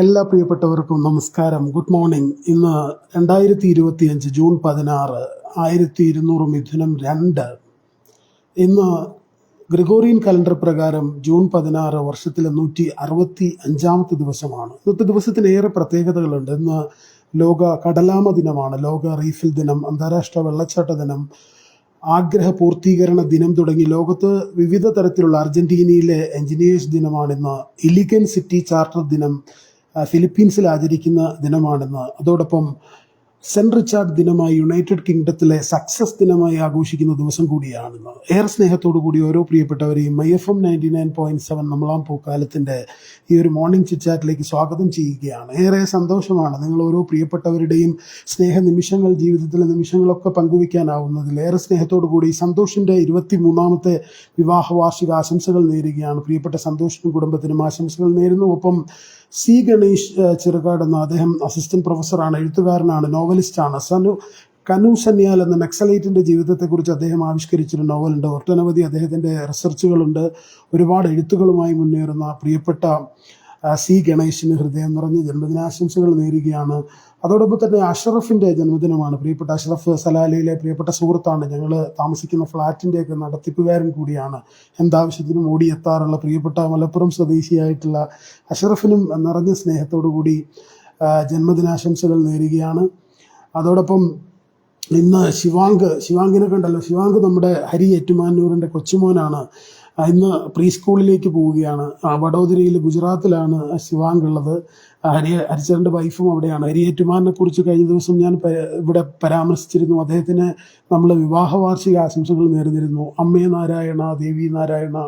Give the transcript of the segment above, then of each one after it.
എല്ലാ പ്രിയപ്പെട്ടവർക്കും നമസ്കാരം. ഗുഡ് മോർണിംഗ് ഇന്ന് രണ്ടായിരത്തി ഇരുപത്തി അഞ്ച് ജൂൺ പതിനാറ് ആയിരത്തി ഇരുന്നൂറ് മിഥുനം രണ്ട്. ഇന്ന് ഗ്രിഗോറിയൻ കലണ്ടർ പ്രകാരം ജൂൺ പതിനാറ് വർഷത്തിലെ നൂറ്റി അറുപത്തി അഞ്ചാമത്തെ ദിവസമാണ്. ഇന്നത്തെ ദിവസത്തിന് ഏറെ പ്രത്യേകതകളുണ്ട്. ഇന്ന് ലോക കടലാമ ദിനമാണ്. ലോക റീഫിൽ ദിനം അന്താരാഷ്ട്ര വെള്ളച്ചാട്ട ദിനം ആഗ്രഹ പൂർത്തീകരണ ദിനം തുടങ്ങി ലോകത്ത് വിവിധ തരത്തിലുള്ള അർജന്റീനയിലെ എഞ്ചിനീയേഴ്സ് ദിനമാണിന്ന് ഇലിഗൻ സിറ്റി ചാർട്ടർ ദിനം ഫിലിപ്പീൻസിൽ ആചരിക്കുന്ന ദിനമാണെന്ന്. അതോടൊപ്പം സെന്റ് റിച്ചാർഡ് ദിനമായി യുണൈറ്റഡ് കിങ്ഡത്തിലെ സക്സസ് ദിനമായി ആഘോഷിക്കുന്ന ദിവസം കൂടിയാണെന്ന് ഏറെ സ്നേഹത്തോടു കൂടി ഓരോ പ്രിയപ്പെട്ടവരെയും I F M ninety nine point seven നമ്മളാം പൂക്കാലത്തിന്റെ ഈ ഒരു മോർണിംഗ് ചിറ്റാറ്റിലേക്ക് സ്വാഗതം ചെയ്യുകയാണ്. ഏറെ സന്തോഷമാണ് നിങ്ങൾ ഓരോ പ്രിയപ്പെട്ടവരുടെയും സ്നേഹ നിമിഷങ്ങൾ ജീവിതത്തിലെ നിമിഷങ്ങളൊക്കെ പങ്കുവയ്ക്കാനാവുന്നതിൽ. ഏറെ സ്നേഹത്തോടു കൂടി സന്തോഷിന്റെ ഇരുപത്തി മൂന്നാമത്തെ വിവാഹ വാർഷിക ആശംസകൾ നേരുകയാണ്. പ്രിയപ്പെട്ട സന്തോഷിനും കുടുംബത്തിനും ആശംസകൾ നേരുന്നു. ഒപ്പം സി ഗണേഷ് ചെറുകാട് എന്ന അദ്ദേഹം അസിസ്റ്റന്റ് പ്രൊഫസറാണ് എഴുത്തുകാരനാണ് നോവലിസ്റ്റാണ് സനു കനു സന്യാൽ എന്ന നക്സലൈറ്റിന്റെ ജീവിതത്തെക്കുറിച്ച് അദ്ദേഹം ആവിഷ്കരിച്ചൊരു നോവലുണ്ട്. ഒട്ടനവധി അദ്ദേഹത്തിന്റെ റിസർച്ചുകളുണ്ട് ഒരുപാട് എഴുത്തുകളുമായി മുന്നേറുന്ന പ്രിയപ്പെട്ട സി ഗണേശിന് ഹൃദയം നിറഞ്ഞ ജന്മദിനാശംസകൾ നേരുകയാണ്. അതോടൊപ്പം തന്നെ അഷറഫിന്റെ ജന്മദിനമാണ്. പ്രിയപ്പെട്ട അഷറഫ് സലാലയിലെ പ്രിയപ്പെട്ട സുഹൃത്താണ്. ഞങ്ങൾ താമസിക്കുന്ന ഫ്ലാറ്റിന്റെയൊക്കെ നടത്തിപ്പുകാരൻ കൂടിയാണ്. എന്താവശ്യത്തിനും ഓടിയെത്താറുള്ള പ്രിയപ്പെട്ട മലപ്പുറം സ്വദേശിയായിട്ടുള്ള അഷറഫിനും നിറഞ്ഞ സ്നേഹത്തോടു കൂടി ജന്മദിനാശംസകൾ നേരുകയാണ്. അതോടൊപ്പം ഇന്ന് ശിവാങ്ക് ശിവാങ്കിനെ കണ്ടല്ലോ. ശിവാങ്ക് നമ്മുടെ ഹരി ഏറ്റുമാനൂരിന്റെ കൊച്ചുമോനാണ്. ഇന്ന് പ്രീ സ്കൂളിലേക്ക് പോവുകയാണ് വഡോദരയിൽ ഗുജറാത്തിലാണ് ശിവാങ്ക് ഉള്ളത്. ഹരി ഹരിചരന്റെ വൈഫും അവിടെയാണ്. ഹരി കുറിച്ച് കഴിഞ്ഞ ദിവസം ഞാൻ ഇവിടെ പരാമർശിച്ചിരുന്നു. അദ്ദേഹത്തിന് നമ്മൾ വിവാഹ വാർഷിക ആശംസകൾ നേർന്നിരുന്നു. അമ്മേ നാരായണ ദേവി നാരായണ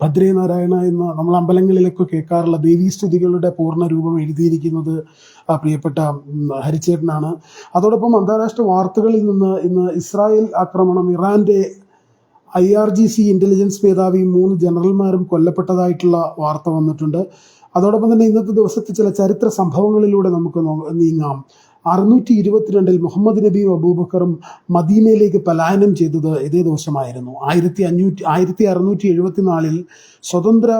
ഭദ്രേ നാരായണ എന്ന് നമ്മൾ അമ്പലങ്ങളിലൊക്കെ കേൾക്കാറുള്ള ദേവീസ്തുതികളുടെ പൂർണ രൂപം എഴുതിയിരിക്കുന്നത് പ്രിയപ്പെട്ട ഹരിചേട്ടനാണ്. അതോടൊപ്പം അന്താരാഷ്ട്ര വാർത്തകളിൽ നിന്ന് ഇന്ന് ഇസ്രായേൽ ആക്രമണം ഇറാന്റെ I R G C intelligence മേധാവിയും മൂന്ന് ജനറൽമാരും കൊല്ലപ്പെട്ടതായിട്ടുള്ള വാർത്ത വന്നിട്ടുണ്ട്. അതോടൊപ്പം തന്നെ ഇന്നത്തെ ദിവസത്തെ ചില ചരിത്ര സംഭവങ്ങളിലൂടെ നമുക്ക് നീങ്ങാം. അറുന്നൂറ്റി ഇരുപത്തിരണ്ടിൽ മുഹമ്മദ് നബിയും അബൂബക്കറും മദീനയിലേക്ക് പലായനം ചെയ്തത് ഇതേ ദിവസമായിരുന്നു. ആയിരത്തി അഞ്ഞൂറ്റി ആയിരത്തി അറുന്നൂറ്റി എഴുപത്തിനാലിൽ സ്വതന്ത്ര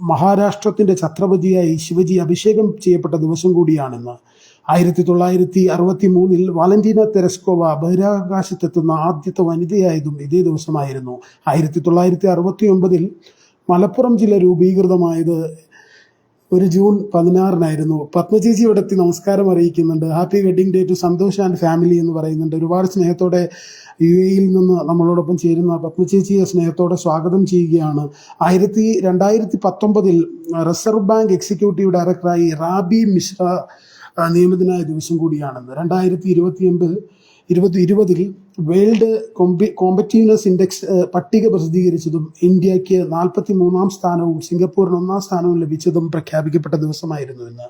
മഹാരാഷ്ട്രത്തിന്റെ ഛത്രപതിയായി ശിവജി അഭിഷേകം ചെയ്യപ്പെട്ട ദിവസം കൂടിയാണെന്ന്. ആയിരത്തി തൊള്ളായിരത്തി അറുപത്തി മൂന്നിൽ വാലന്റീന തെരസ്കോവ ബഹിരാകാശത്തെത്തുന്ന ആദ്യത്തെ വനിതയായതും ഇതേ ദിവസമായിരുന്നു. ആയിരത്തി തൊള്ളായിരത്തി അറുപത്തി ഒമ്പതിൽ മലപ്പുറം ജില്ല രൂപീകൃതമായത് ഒരു ജൂൺ പതിനാറിനായിരുന്നു. പത്മചേച്ചി ഇവിടെ എത്തി നമസ്കാരം അറിയിക്കുന്നുണ്ട്. Happy wedding day to Santhosh and family എന്ന് പറയുന്നുണ്ട്. ഒരുപാട് സ്നേഹത്തോടെ യു എയിൽ നിന്ന് നമ്മളോടൊപ്പം ചേരുന്ന പത്മചേച്ചിയെ സ്നേഹത്തോടെ സ്വാഗതം ചെയ്യുകയാണ്. ആയിരത്തി രണ്ടായിരത്തി പത്തൊമ്പതിൽ റിസർവ് ബാങ്ക് എക്സിക്യൂട്ടീവ് ഡയറക്ടറായി റാബി മിശ്ര നിയമിതനായ ദിവസം കൂടിയാണെന്ന്. രണ്ടായിരത്തി ഇരുപത്തിയൊമ്പതിൽ ഇരുപത്തി ഇരുപതിൽ വേൾഡ് കോമ്പി കോമ്പറ്റീവ്നെസ് ഇൻഡെക്സ് പട്ടിക പ്രസിദ്ധീകരിച്ചതും ഇന്ത്യയ്ക്ക് നാൽപ്പത്തി മൂന്നാം സ്ഥാനവും സിംഗപ്പൂരിന് ഒന്നാം സ്ഥാനവും ലഭിച്ചതും പ്രഖ്യാപിക്കപ്പെട്ട ദിവസമായിരുന്നു ഇന്ന്.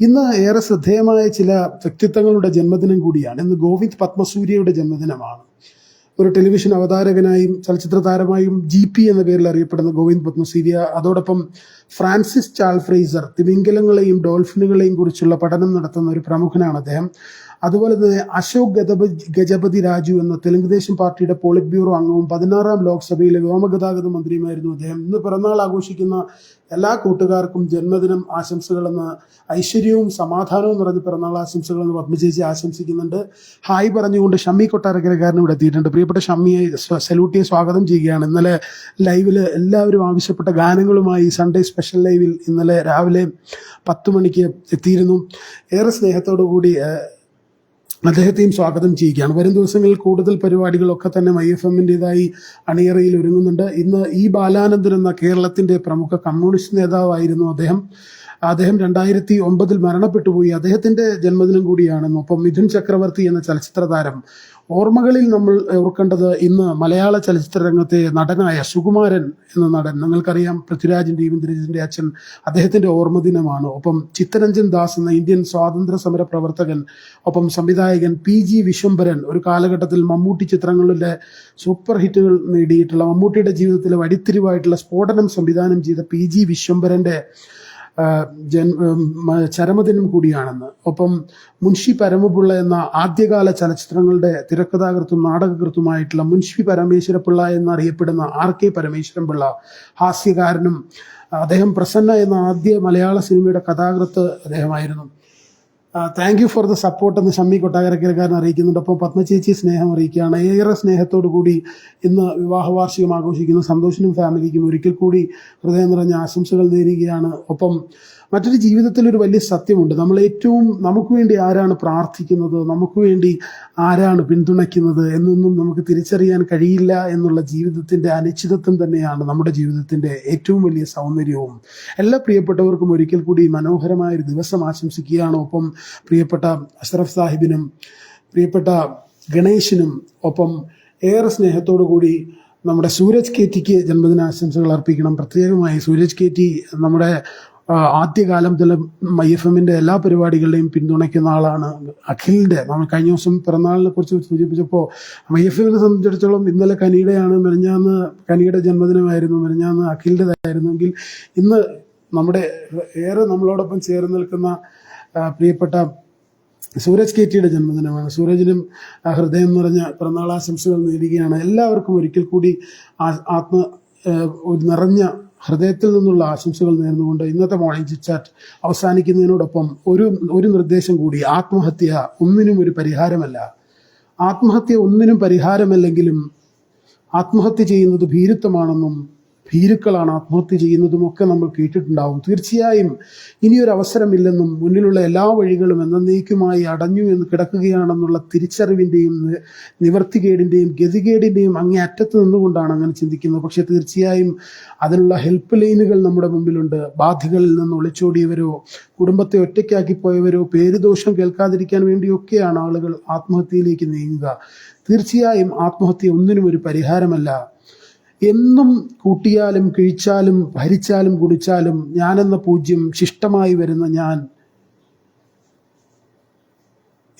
ഇന്ന് ഏറെ ശ്രദ്ധേയമായ ചില വ്യക്തിത്വങ്ങളുടെ ജന്മദിനം കൂടിയാണ്. ഇന്ന് ഗോവിന്ദ് പത്മസൂര്യയുടെ ജന്മദിനമാണ്. ഒരു ടെലിവിഷൻ അവതാരകനായും ചലച്ചിത്ര താരമായും ജി പി എന്ന പേരിൽ അറിയപ്പെടുന്ന ഗോവിന്ദ് പത്മസൂര്യ അതോടൊപ്പം ഫ്രാൻസിസ് ചാൾ ഫ്രീസർ തിമിംഗലങ്ങളെയും ഡോൾഫിനുകളെയും കുറിച്ചുള്ള പഠനം നടത്തുന്ന ഒരു പ്രമുഖനാണ് അദ്ദേഹം. അതുപോലെ തന്നെ അശോക് ഗജപതി ഗജപതി രാജു എന്ന തെലുങ്കുദേശം പാർട്ടിയുടെ പോളിറ്റ് ബ്യൂറോ അംഗവും പതിനാറാം ലോക്സഭയിലെ വ്യോമഗതാഗത മന്ത്രിയുമായിരുന്നു അദ്ദേഹം. ഇന്ന് പിറന്നാൾ ആഘോഷിക്കുന്ന എല്ലാ കൂട്ടുകാർക്കും ജന്മദിനം ആശംസകളെന്ന് ഐശ്വര്യവും സമാധാനവും നിറഞ്ഞ പിറന്നാൾ ആശംസകളെന്ന് പത്മചേച്ചി ആശംസിക്കുന്നുണ്ട്. ഹായ് പറഞ്ഞുകൊണ്ട് ഷമ്മി കൊട്ടാരക്കരക്കാരൻ ഇവിടെ എത്തിയിട്ടുണ്ട്. പ്രിയപ്പെട്ട ഷമ്മിയെ സല്യൂട്ടിയെ സ്വാഗതം ചെയ്യുകയാണ്. ഇന്നലെ ലൈവിൽ എല്ലാവരും ആവശ്യപ്പെട്ട ഗാനങ്ങളുമായി സൺഡേ സ്പെഷ്യൽ ലൈവിൽ ഇന്നലെ രാവിലെ പത്ത് മണിക്ക് എത്തിയിരുന്നു. ഏറെ സ്നേഹത്തോടു കൂടി അദ്ദേഹത്തെയും സ്വാഗതം ചെയ്യുകയാണ്. വരും ദിവസങ്ങളിൽ കൂടുതൽ പരിപാടികളൊക്കെ തന്നെ ഐ എഫ് എമ്മിന്റെതായി അണിയറയിൽ ഒരുങ്ങുന്നുണ്ട്. ഇന്ന് ഇ ബാലാനന്ദൻ എന്ന കേരളത്തിന്റെ പ്രമുഖ കമ്മ്യൂണിസ്റ്റ് നേതാവായിരുന്നു അദ്ദേഹം. അദ്ദേഹം രണ്ടായിരത്തി ഒമ്പതിൽ മരണപ്പെട്ടുപോയി അദ്ദേഹത്തിന്റെ ജന്മദിനം കൂടിയാണെന്നും ഒപ്പം മിഥുൻ ചക്രവർത്തി എന്ന ചലച്ചിത്ര താരം ഓർമ്മകളിൽ നമ്മൾ ഓർക്കേണ്ടത് ഇന്ന് മലയാള ചലച്ചിത്ര രംഗത്തെ നടനായ സുകുമാരൻ എന്ന നടൻ. നിങ്ങൾക്കറിയാം പൃഥ്വിരാജിന്റെ ഇന്ദ്രജിത്തിന്റെ അച്ഛൻ അദ്ദേഹത്തിന്റെ ഓർമ്മ ദിനമാണ് ഒപ്പം ചിത്തരഞ്ജൻ ദാസ് എന്ന ഇന്ത്യൻ സ്വാതന്ത്ര്യ സമര പ്രവർത്തകൻ. ഒപ്പം സംവിധായകൻ പി ജി വിശ്വംഭരൻ. ഒരു കാലഘട്ടത്തിൽ മമ്മൂട്ടി ചിത്രങ്ങളിലെ സൂപ്പർ ഹിറ്റുകൾ നേടിയിട്ടുള്ള മമ്മൂട്ടിയുടെ ജീവിതത്തിലെ വഴിത്തിരിവായിട്ടുള്ള സ്ഫോടനം സംവിധാനം ചെയ്ത പി ജി വിശ്വംഭരന്റെ ചരമദിനം കൂടിയാണെന്ന്. ഒപ്പം മുൻഷി പരമപിള്ള എന്ന ആദ്യകാല ചലച്ചിത്രങ്ങളുടെ തിരക്കഥാകൃത്തും നാടകകൃത്തുമായിട്ടുള്ള മുൻഷി പരമേശ്വരപിള്ള എന്നറിയപ്പെടുന്ന ആർ കെ പരമേശ്വരൻ പിള്ള ഹാസ്യകാരനും അദ്ദേഹം പ്രസന്ന എന്ന ആദ്യ മലയാള സിനിമയുടെ കഥാകൃത്ത് അദ്ദേഹമായിരുന്നു. Thank you for the support എന്ന് ഷമ്മി കൊട്ടാരക്കരക്കാരൻ അറിയിക്കുന്നുണ്ട്. അപ്പോൾ പത്മചേച്ചി സ്നേഹം അറിയിക്കുകയാണ്. ഏറെ സ്നേഹത്തോടു കൂടി ഇന്ന് വിവാഹ വാർഷികം ആഘോഷിക്കുന്ന. സന്തോഷിനും ഫാമിലിക്കും ഒരിക്കൽ കൂടി ഹൃദയം നിറഞ്ഞ ആശംസകൾ നേരുകയാണ്. ഒപ്പം മറ്റൊരു ജീവിതത്തിൽ ഒരു വലിയ സത്യമുണ്ട്. നമ്മൾ ഏറ്റവും നമുക്ക് വേണ്ടി ആരാണ് പ്രാർത്ഥിക്കുന്നത്? നമുക്ക് വേണ്ടി ആരാണ് പിന്തുണയ്ക്കുന്നത്? എന്നൊന്നും നമുക്ക് തിരിച്ചറിയാൻ കഴിയില്ല എന്നുള്ള ജീവിതത്തിന്റെ അനിശ്ചിതത്വം തന്നെയാണ് നമ്മുടെ ജീവിതത്തിന്റെ ഏറ്റവും വലിയ സൗന്ദര്യവും. എല്ലാ പ്രിയപ്പെട്ടവർക്കും ഒരിക്കൽ കൂടി മനോഹരമായ ഒരു ദിവസം ആശംസിക്കുകയാണ്. ഒപ്പം പ്രിയപ്പെട്ട അഷ്റഫ് സാഹിബിനും പ്രിയപ്പെട്ട ഗണേശിനും ഒപ്പം ഏറെ സ്നേഹത്തോടു കൂടി നമ്മുടെ സൂരജ് കേറ്റിക്ക് ജന്മദിനാശംസകൾ അർപ്പിക്കണം. പ്രത്യേകമായി സൂരജ് കേറ്റി നമ്മുടെ ആ, ആദ്യകാലത്തിൽ ഐ എഫ് എമ്മിന്റെ എല്ലാ പരിപാടികളുടെയും പിന്തുണയ്ക്കുന്ന ആളാണ് അഖിലിന്റെ നമ്മൾ കഴിഞ്ഞ ദിവസം പിറന്നാളിനെ കുറിച്ച് സൂചിപ്പിച്ചപ്പോൾ ഐ എഫ് എമ്മിനെ സംബന്ധിച്ചിടത്തോളം ഇന്നലെ കനിയുടെയാണ് മെനഞ്ഞാന്ന് കനിയുടെ ജന്മദിനമായിരുന്നു മെനഞ്ഞാന്ന് അഖിലിന്റെതായിരുന്നെങ്കിൽ ഇന്ന് നമ്മുടെ ഏറെ നമ്മളോടൊപ്പം ചേർന്ന് നിൽക്കുന്ന പ്രിയപ്പെട്ട സൂരജ് കേറ്റിയുടെ ജന്മദിനമാണ്. സൂരജിനും ഹൃദയം നിറഞ്ഞ പിറന്നാളാശംസകൾ നേടുകയാണ് എല്ലാവർക്കും ഒരിക്കൽ കൂടി ആത്മ ഒരു നിറഞ്ഞ ഹൃദയത്തിൽ നിന്നുള്ള ആശംസകൾ നേർന്നുകൊണ്ട് ഇന്നത്തെ മോർണിംഗ് ചിച്ചാറ്റ് അവസാനിക്കുന്നതിനോടൊപ്പം ഒരു ഒരു നിർദ്ദേശം കൂടി ആത്മഹത്യ ഒന്നിനും ഒരു പരിഹാരമല്ല. ആത്മഹത്യ ഒന്നിനും പരിഹാരമല്ലെങ്കിലും ആത്മഹത്യ ചെയ്യുന്നത് ഭീരുത്വമാണെന്നും ഭീരുക്കളാണ് ആത്മഹത്യ ചെയ്യുന്നതും ഒക്കെ നമ്മൾ കേട്ടിട്ടുണ്ടാവും. തീർച്ചയായും ഇനിയൊരു അവസരമില്ലെന്നും മുന്നിലുള്ള എല്ലാ വഴികളും എന്നേക്കുമായി അടഞ്ഞു എന്ന് കിടക്കുകയാണെന്നുള്ള തിരിച്ചറിവിന്റെയും നിവർത്തികേടിന്റെയും ഗതികേടിന്റെയും അങ്ങേ അറ്റത്ത് നിന്നുകൊണ്ടാണ് അങ്ങനെ ചിന്തിക്കുന്നത്. പക്ഷെ തീർച്ചയായും അതിനുള്ള ഹെൽപ്പ് ലൈനുകൾ നമ്മുടെ മുമ്പിലുണ്ട്. ബാധികളിൽ നിന്ന് ഒളിച്ചോടിയവരോ കുടുംബത്തെ ഒറ്റയ്ക്കാക്കി പോയവരോ പേരുദോഷം കേൾക്കാതിരിക്കാൻ വേണ്ടിയൊക്കെയാണ് ആളുകൾ ആത്മഹത്യയിലേക്ക് നീങ്ങുക. തീർച്ചയായും ആത്മഹത്യ ഒന്നിനും ഒരു പരിഹാരമല്ല. എന്നും കൂട്ടിയാലും കിഴിച്ചാലും ഭരിച്ചാലും കുടിച്ചാലും ഞാനെന്ന പൂജ്യം ശിഷ്ടമായി വരുന്ന ഞാൻ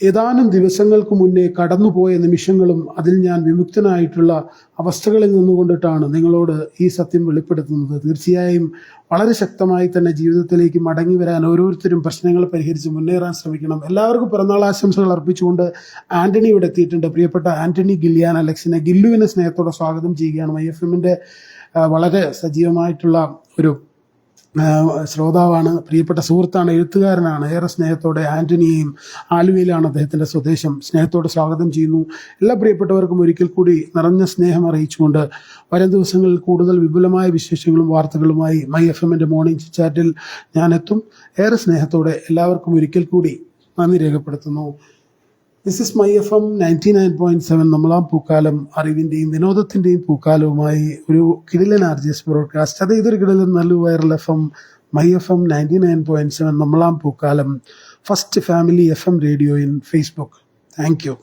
ഏതാനും ദിവസങ്ങൾക്ക് മുന്നേ കടന്നുപോയ നിമിഷങ്ങളും അതിൽ ഞാൻ വിമുക്തനായിട്ടുള്ള അവസ്ഥകളിൽ നിന്നുകൊണ്ടിട്ടാണ് നിങ്ങളോട് ഈ സത്യം വെളിപ്പെടുത്തുന്നത്. തീർച്ചയായും വളരെ ശക്തമായി തന്നെ ജീവിതത്തിലേക്ക് മടങ്ങി വരാൻ ഓരോരുത്തരും പ്രശ്നങ്ങൾ പരിഹരിച്ച് മുന്നേറാൻ ശ്രമിക്കണം. എല്ലാവർക്കും പിറന്നാൾ ആശംസകൾ അർപ്പിച്ചുകൊണ്ട് ആന്റണി ഇവിടെ എത്തിയിട്ടുണ്ട്. പ്രിയപ്പെട്ട ആന്റണി ഗില്ലിയാൻ അലക്സിനെ ഗില്ലുവിനെ സ്നേഹത്തോടെ സ്വാഗതം ചെയ്യുകയാണ്. ഐ എഫ് വളരെ സജീവമായിട്ടുള്ള ഒരു ശ്രോതാവാണ് പ്രിയപ്പെട്ട സുഹൃത്താണ് എഴുത്തുകാരനാണ് ഏറെ സ്നേഹത്തോടെ ആന്റണിയെയും ആലുവയിലാണ് അദ്ദേഹത്തിന്റെ സ്വദേശം. സ്നേഹത്തോടെ സ്വാഗതം ചെയ്യുന്നു. എല്ലാ പ്രിയപ്പെട്ടവർക്കും ഒരിക്കൽ കൂടി നിറഞ്ഞ സ്നേഹം അറിയിച്ചുകൊണ്ട് വരും ദിവസങ്ങളിൽ കൂടുതൽ വിപുലമായ വിശേഷങ്ങളും വാർത്തകളുമായി മൈ എഫ് എമ്മിന്റെ മോർണിംഗ് ചാറ്റിൽ ഞാനെത്തും. ഏറെ സ്നേഹത്തോടെ എല്ലാവർക്കും ഒരിക്കൽ കൂടി നന്ദി രേഖപ്പെടുത്തുന്നു. This is my F M ninety nine point seven നമ്മളാം പൂക്കാലം അറിവിന്റെയും വിനോദത്തിന്റെയും പൂക്കാലവുമായി ഒരു കിടിലൻ ആർ ജി എസ് ബ്രോഡ്കാസ്റ്റ് അത് ഇതൊരു കിടിലൻ നല്ല viral F M my F M ninety nine point seven നമ്മളാം Pookkaalam first family F M radio in Facebook thank you